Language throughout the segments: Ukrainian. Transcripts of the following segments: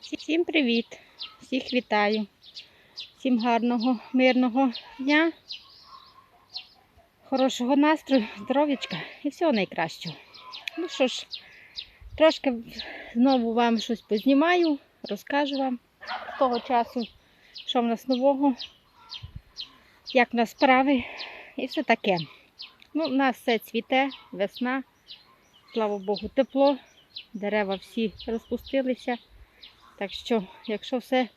Всім привіт! Всіх вітаю. Всім гарного, мирного дня, хорошого настрою, здоров'ячка і всього найкращого. Ну що ж, трошки знову вам щось познімаю, розкажу вам з того часу, що в нас нового, як в нас справи і все таке. Ну, у нас все цвіте, весна, слава Богу, тепло, дерева всі розпустилися. Так що, якщо все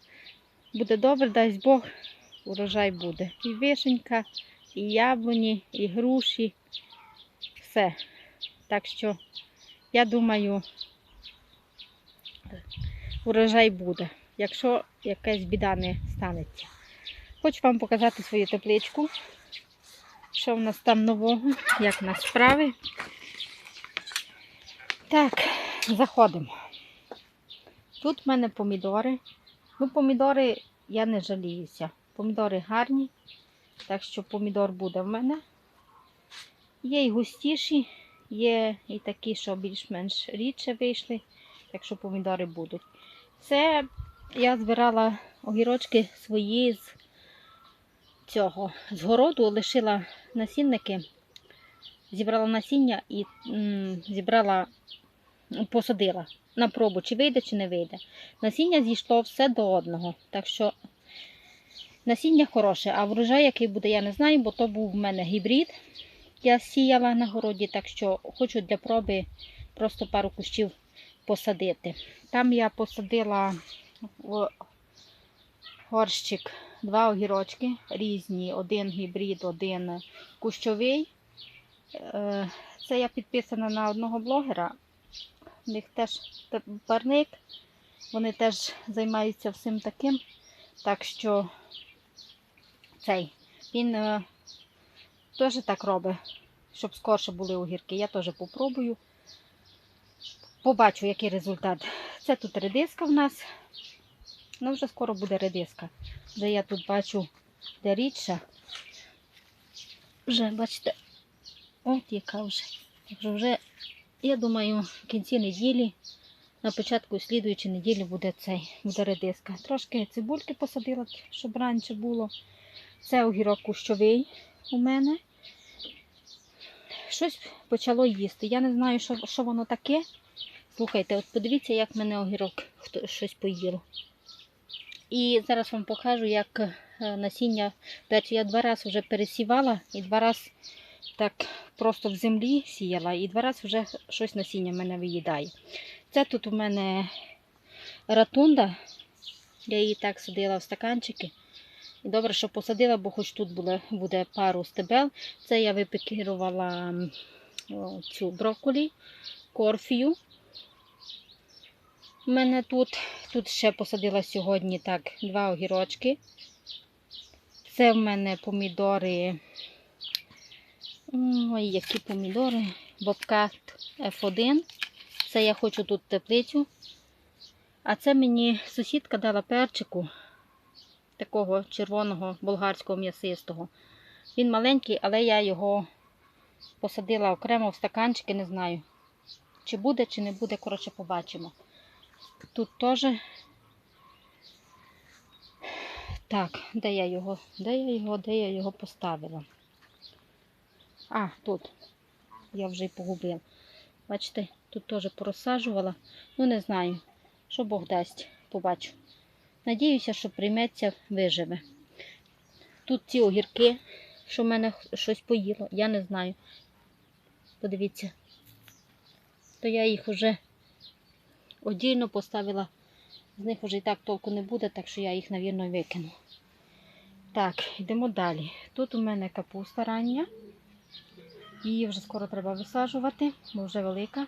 буде добре, дасть Бог, урожай буде. І вишенька, і яблуні, і груші, все. Так що, я думаю, урожай буде, якщо якась біда не станеться. Хочу вам показати свою тепличку, що в нас там нового, як в нас справи. Так, заходимо. Тут в мене помідори. Ну, помідори я не жаліюся. Помідори гарні, так що помідор буде в мене. Є і густіші, є і такі, що більш-менш рідше вийшли, так що помідори будуть. Це я збирала огірочки свої з цього з городу, лишила насінники, зібрала насіння і м, зібрала, посадила на пробу, чи вийде, чи не вийде. Насіння зійшло все до одного. Так що насіння хороше, а врожай, який буде, я не знаю, бо то був в мене гібрид. Я сіяла на городі, так що хочу для проби просто пару кущів посадити. Там я посадила в горщик два огірочки різні, один гібрид, один кущовий. Е, Це я підписана на одного блогера. У них теж парник, вони теж займаються всім таким. Так що цей він е, теж так робить, щоб скорше були огірки. Я теж попробую. Побачу, який результат. Це тут редиска в нас. Ну, вже скоро буде редиска. Вже я тут бачу, де рідша. Вже, бачите, от яка вже. Вже я думаю, в кінці неділі, на початку слідуючої неділі буде цей, буде редиска. Трошки цибульки посадила, щоб раніше було. Це огірок кущовий у мене. Щось почало їсти. Я не знаю, що, що воно таке. Слухайте, от подивіться, як мене огірок хто, щось поїло. І зараз вам покажу, як е, насіння. Я два рази вже пересівала і два рази так просто в землі сіяла, і два рази вже щось насіння в мене виїдає. Це тут у мене ратунда. Я її так садила в стаканчики. І добре, що посадила, бо хоч тут буде, буде пару стебел. Це я випікірувала цю брокколі, корфію. У мене тут, тут ще посадила сьогодні так, два огірочки. Це в мене помідори. Ой, які помідори. Бобкат F1. Це я хочу тут теплицю. А це мені сусідка дала перчику такого червоного болгарського м'ясистого. Він маленький, але я його посадила окремо в стаканчики, не знаю. Чи буде, чи не буде, коротше, побачимо. Тут теж. Так, де я його? Де я його, де я його поставила? А, тут. Я вже й погубила. Бачите, тут теж порозсаджувала. Ну, не знаю, що Бог дасть, побачу. Надіюся, що прийметься, виживе. Тут ці огірки, що в мене щось поїло, я не знаю. Подивіться. То я їх вже одільно поставила. З них вже і так толку не буде, так що я їх, мабуть, викину. Так, йдемо далі. Тут у мене капуста рання. Її вже скоро треба висаджувати, бо вже велика.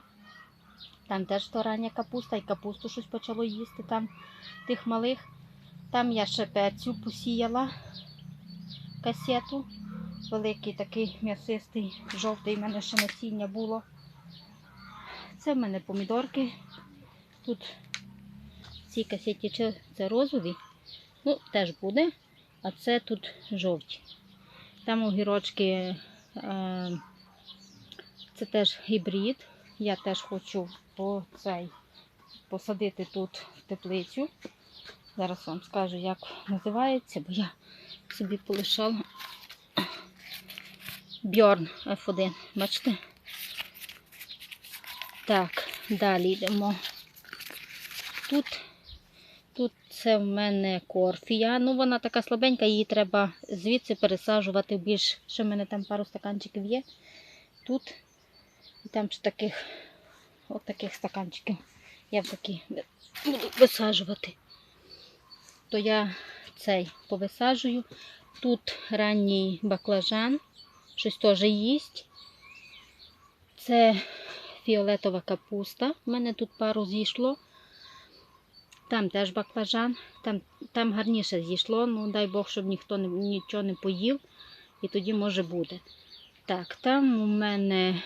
Там теж то капуста і капусту щось почало їсти там тих малих. Там я ще перцю посіяла касету. Великий такий м'ясистий, жовтий, в мене ще насіння було. Це в мене помідорки. Тут в цій касеті це розові, ну, теж буде, а це тут жовті. Там огірочки, е, це теж гібрид. Я теж хочу по цей посадити тут в теплицю. Зараз вам скажу, як називається, бо я собі полишала Бьорн F1. Бачите? Так, далі йдемо. Тут, тут це в мене корфія. Ну, вона така слабенька, її треба звідси пересаджувати більш. Ще в мене там пару стаканчиків є. Тут і там ж таких, от таких стаканчиків. Я в такі буду висаджувати. То я цей повисаджую. Тут ранній баклажан, щось теж їсть. Це фіолетова капуста. У мене тут пару зійшло. Там теж баклажан, там, там гарніше зійшло, ну дай Бог, щоб ніхто не, нічого не поїв, і тоді може буде. Так, там у мене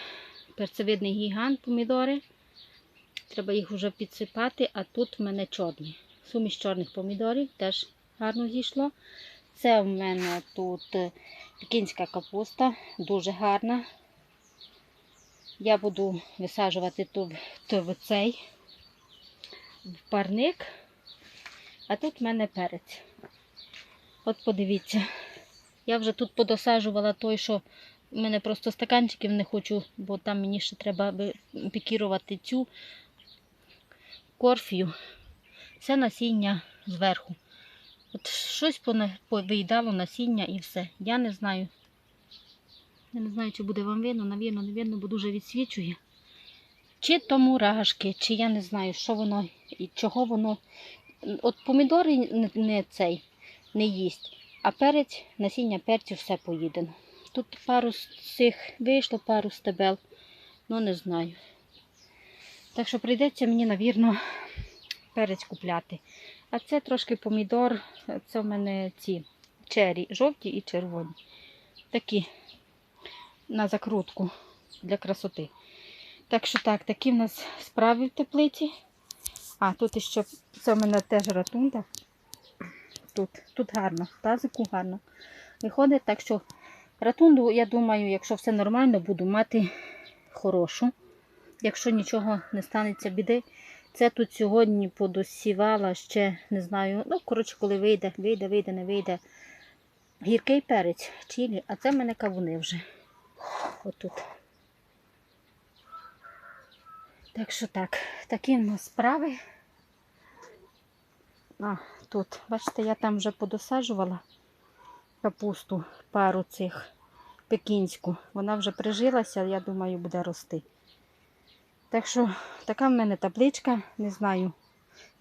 перцевидний гігант помідори. Треба їх вже підсипати, а тут в мене чорні. Суміш чорних помідорів теж гарно зійшло. Це в мене тут е, пекінська капуста, дуже гарна. Я буду висаджувати тут в цей в парник, а тут в мене перець. От подивіться, я вже тут подосаджувала той, що в мене просто стаканчиків не хочу, бо там мені ще треба пікірувати цю корфію. Це насіння зверху. От щось повиїдало насіння і все. Я не знаю. Я не знаю, чи буде вам видно, навірно, видно, бо дуже відсвічує. Чи то мурашки, чи я не знаю, що воно і чого воно. От помідори не цей не їсть, а перець, насіння перцю все поїдено. Тут пару з цих вийшло, пару стебел, ну не знаю. Так що прийдеться мені, навірно, перець купляти. А це трошки помідор, це в мене ці чері, жовті і червоні. Такі на закрутку для красоти. Так що так, такі в нас справи в теплиці. А, тут ще це в мене теж ратунда. Тут, тут гарно, тазику гарно виходить. Так що ратунду, я думаю, якщо все нормально, буду мати хорошу. Якщо нічого не станеться біди. Це тут сьогодні подосівала ще, не знаю, ну, коротше, коли вийде, вийде, вийде, не вийде. Гіркий перець, чилі, а це в мене кавуни вже. Отут. Так що так, такі в нас справи. А, тут, бачите, я там вже подосаджувала капусту, пару цих пекінську. Вона вже прижилася, я думаю, буде рости. Так що така в мене табличка, не знаю.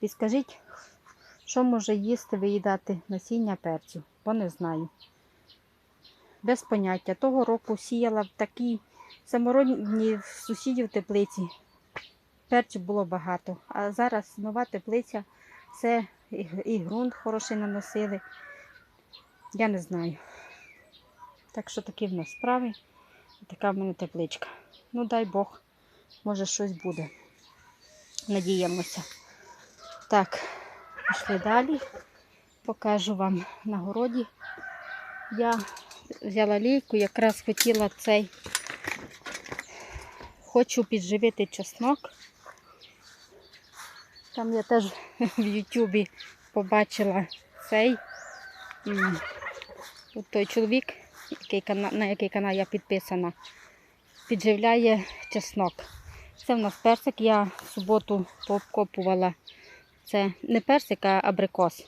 Підскажіть, що може їсти, виїдати насіння перцю, бо не знаю. Без поняття. Того року сіяла в такій самородній в сусідів теплиці. Перцю було багато. А зараз нова теплиця, це і, і ґрунт хороший наносили. Я не знаю. Так що такі в нас справи. Така в мене тепличка. Ну дай Бог, може щось буде. Надіємося. Так, пішли далі. Покажу вам на городі. Я взяла лійку, якраз хотіла цей. Хочу підживити чеснок. Там я теж в Ютубі побачила цей. От той чоловік, який, на який канал я підписана, підживляє чеснок. Це в нас персик. Я в суботу пообкопувала. Це не персик, а абрикос.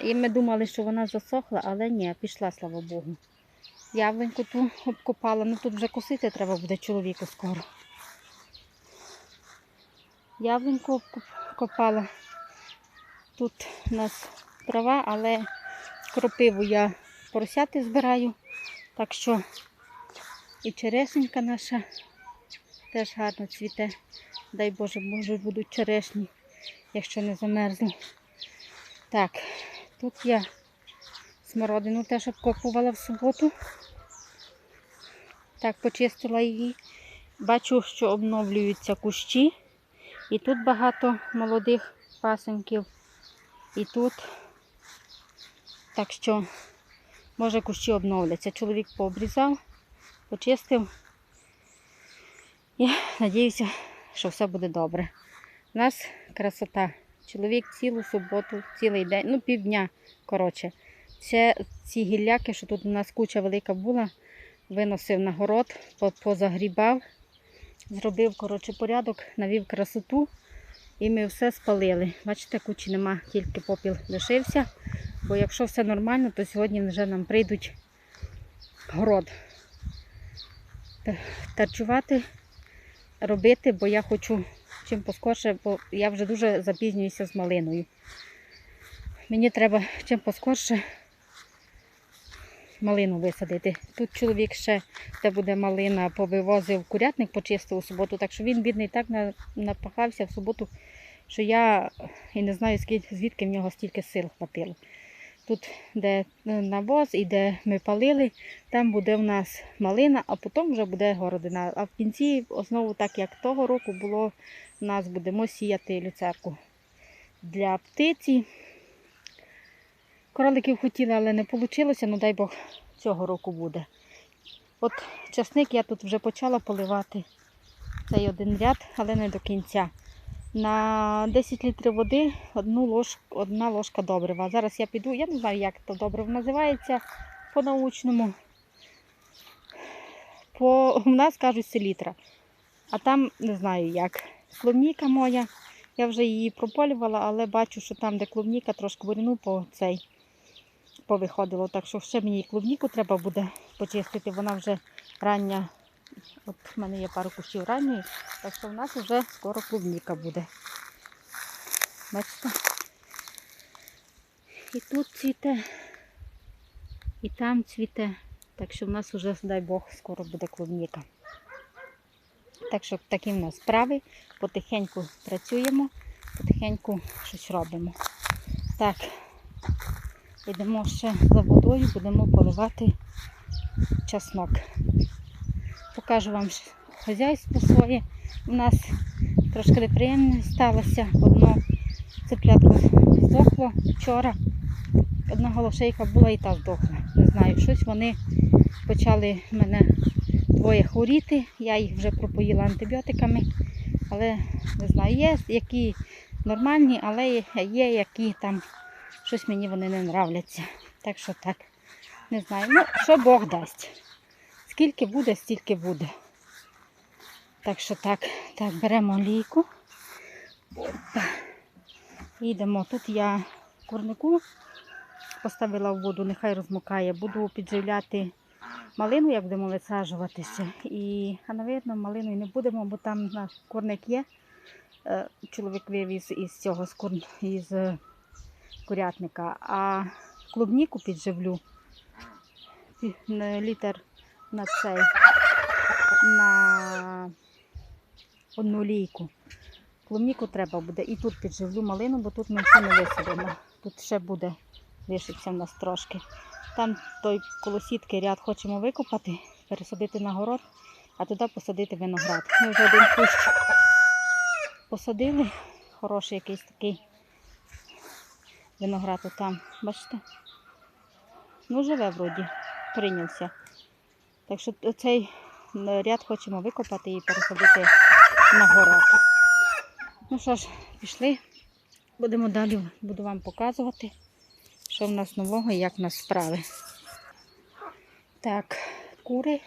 І ми думали, що вона засохла, але ні, пішла, слава Богу. Яблуньку ту обкопала. Ну тут вже косити треба буде чоловіку скоро. Яблуньку обкопала. Тут у нас трава, але кропиву я поросяти збираю. Так що і черешенька наша теж гарно цвіте. Дай Боже, може будуть черешні, якщо не замерзло. Так, тут я смородину теж обкопувала в суботу. Так, почистила її. Бачу, що обновлюються кущі. І тут багато молодих пасенків. І тут. Так що, може, кущі обновляться. Чоловік пообрізав, почистив. І надіюся, що все буде добре. У нас красота. Чоловік цілу суботу, цілий день, ну півдня, коротше. Це ці гілляки, що тут у нас куча велика була, виносив на город, позагрібав, зробив коротше, порядок, навів красоту і ми все спалили. Бачите, кучі нема, тільки попіл лишився. Бо якщо все нормально, то сьогодні вже нам прийдуть город. Тарчувати, робити, бо я хочу чим поскорше, бо я вже дуже запізнююся з малиною. Мені треба чим поскорше малину висадити. Тут чоловік ще, де буде малина, повивозив курятник, почистив у суботу, так що він, бідний, так напахався в суботу, що я і не знаю, звідки в нього стільки сил хватило. Тут, де е, навоз і де ми палили, там буде в нас малина, а потім вже буде городина. А в кінці, знову так як того року було, у нас будемо сіяти люцерку для птиці. Кроликів хотіли, але не вийшло, ну дай Бог, цього року буде. От часник я тут вже почала поливати цей один ряд, але не до кінця. На 10 літрів води одну ложку, одна ложка добрива. Зараз я піду, я не знаю, як то добриво називається по-научному. По, у нас кажуть селітра. А там не знаю як. Клубніка моя. Я вже її прополювала, але бачу, що там, де клубніка, трошки буряну по цей повиходило. Так що ще мені клубніку треба буде почистити. Вона вже рання. От в мене є пару кущів ранньої, так що в нас вже скоро клубніка буде. Бачите? І тут цвіте, і там цвіте. Так що в нас вже, дай Бог, скоро буде клубніка. Так що такі в нас справи. Потихеньку працюємо, потихеньку щось робимо. Так, йдемо ще за водою, будемо поливати часнок. Покажу вам хазяйство своє. У нас трошки неприємне сталося. Одно цеплятко здохло вчора. Одна голошейка була і та здохла. Не знаю, щось вони почали мене двоє хворіти. Я їх вже пропоїла антибіотиками. Але не знаю, є які нормальні, але є які там щось мені вони не нравляться. Так що так, не знаю. Ну, що Бог дасть. Скільки буде, стільки буде. Так що так, так, беремо олійку. Опа. Йдемо. Тут я курнику поставила в воду, нехай розмокає. Буду підживляти малину, як будемо висаджуватися. І, а навірно, малину і не будемо, бо там наш курник є. Е, Чоловік вивіз із цього з кур... із е, курятника. А клубніку підживлю. Літр на цей на одну лійку. Клубніку треба буде. І тут підживлю малину, бо тут ми все не висадимо. Тут ще буде лишиться в нас трошки. Там той колосітки ряд хочемо викопати, пересадити на город, а туди посадити виноград. Ми вже один кущ посадили, хороший якийсь такий виноград там, бачите? Ну, живе вроді, прийнявся. Так що цей ряд хочемо викопати і пересадити на город. Ну що ж, пішли. Будемо далі, буду вам показувати, що в нас нового і як в нас справи. Так, кури.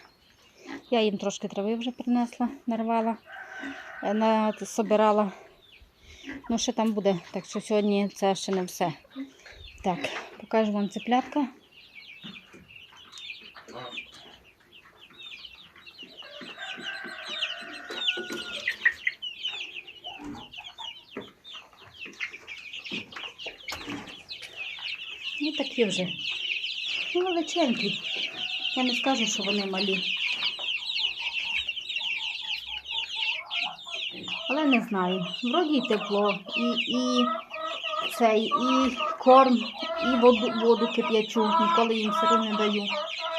Я їм трошки трави вже принесла, нарвала, е, собирала. Ну, ще там буде, так що сьогодні це ще не все. Так, покажу вам цеплятка. Ну, такі вже. Ну, величенькі. Я не скажу, що вони малі. Але не знаю. Вроді й тепло, і, і цей, і корм, і воду, воду кип'ячу, ніколи їм сиру не даю.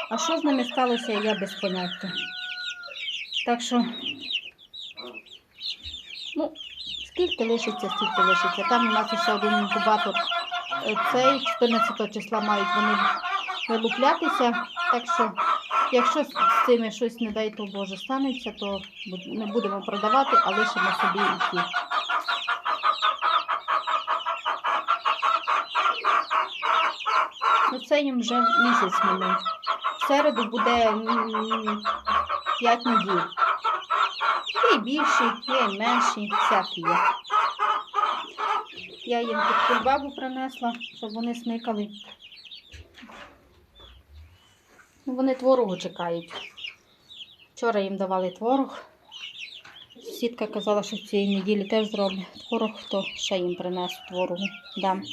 А що з ними сталося, я без поняття. Так що, ну, скільки лишиться, стільки лишиться. Там у нас ще один інкубатор цей 14 числа мають вони вилуплятися. Так що, якщо з цими щось, не дай то Боже, станеться, то не будемо продавати, а лишимо собі і ті. Ну, Це їм вже місяць минув. В середу буде 5 неділь. Є більші, є менші, всякі є. Я їм кульбабу принесла, щоб вони смикали. Ну, Вони творогу чекають. Вчора їм давали творог. Сусідка казала, що цієї неділі теж зроблять творог, то ще їм принесу творогу дам.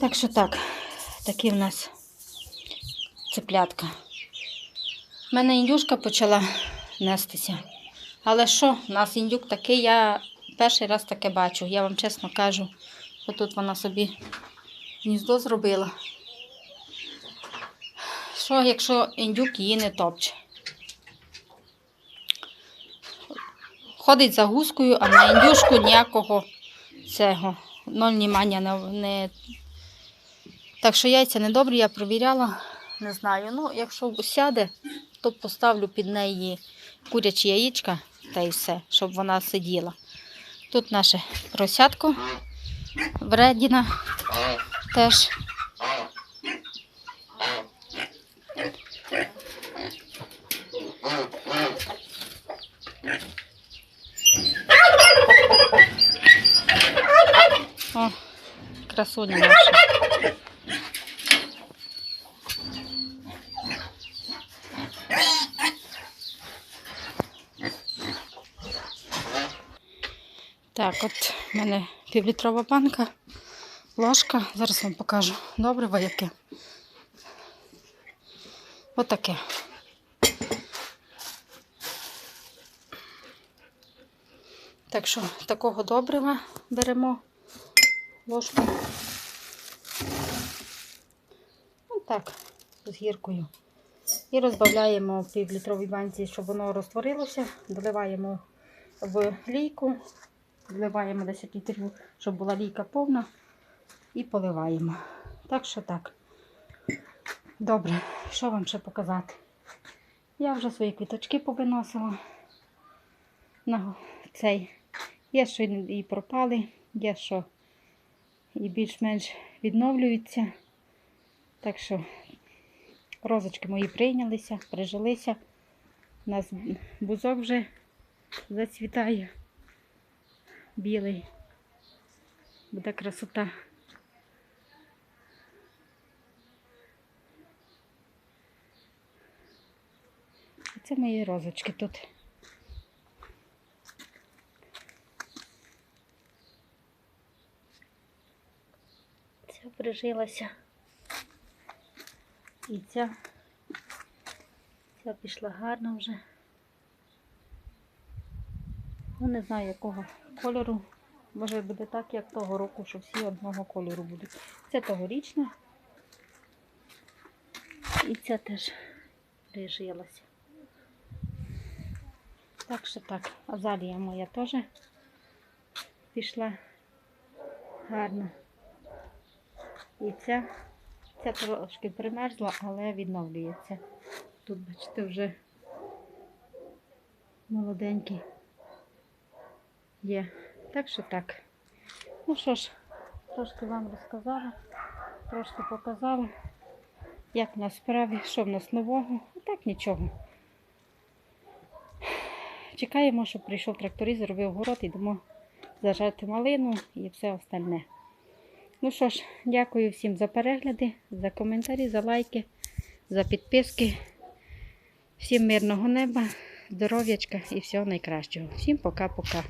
Так що так, такі в нас цеплятка. У мене індюшка почала нестися. Але що, у нас індюк такий, я перший раз таке бачу, я вам чесно кажу, що тут вона собі гніздо зробила. Що, якщо індюк її не топче? Ходить за гускою, а на індюшку ніякого цього. Ноль внимання не. Так що яйця недобрі, я провіряла. Не знаю. Ну, якщо сяде, то поставлю під неї курячі яєчка та й все, щоб вона сиділа. Тут наше просятко вредіна теж. О, красуня наша. Так, от в мене півлітрова банка, ложка. Зараз вам покажу. Добре, яке. Отаке. Так що такого добрива беремо ложку. Ось так, з гіркою. І розбавляємо в півлітровій банці, щоб воно розтворилося. Доливаємо в лійку, вливаємо 10 літрів, щоб була лійка повна, і поливаємо. Так що так. Добре, що вам ще показати? Я вже свої квіточки повиносила на цей. Є, що і пропали, є, що і більш-менш відновлюються. Так що розочки мої прийнялися, прижилися. У нас бузок вже зацвітає білий. Буде красота. Це мої розочки тут. Ця прижилася. І ця, ця пішла гарно вже. Ну, не знаю якого кольору. Може буде так, як того року, що всі одного кольору будуть. Це тогорічна. І ця теж прижилася. Так що так, азалія моя теж пішла гарно. І ця, ця трошки примерзла, але відновлюється. Тут, бачите, вже молоденький є. Так що так. Ну що ж, трошки вам розказала, трошки показала, як в нас справи, що в нас нового. А так нічого. Чекаємо, щоб прийшов тракторист, зробив город, йдемо зажати малину і все остальне. Ну що ж, дякую всім за перегляди, за коментарі, за лайки, за підписки. Всім мирного неба, здоров'ячка і всього найкращого. Всім пока-пока.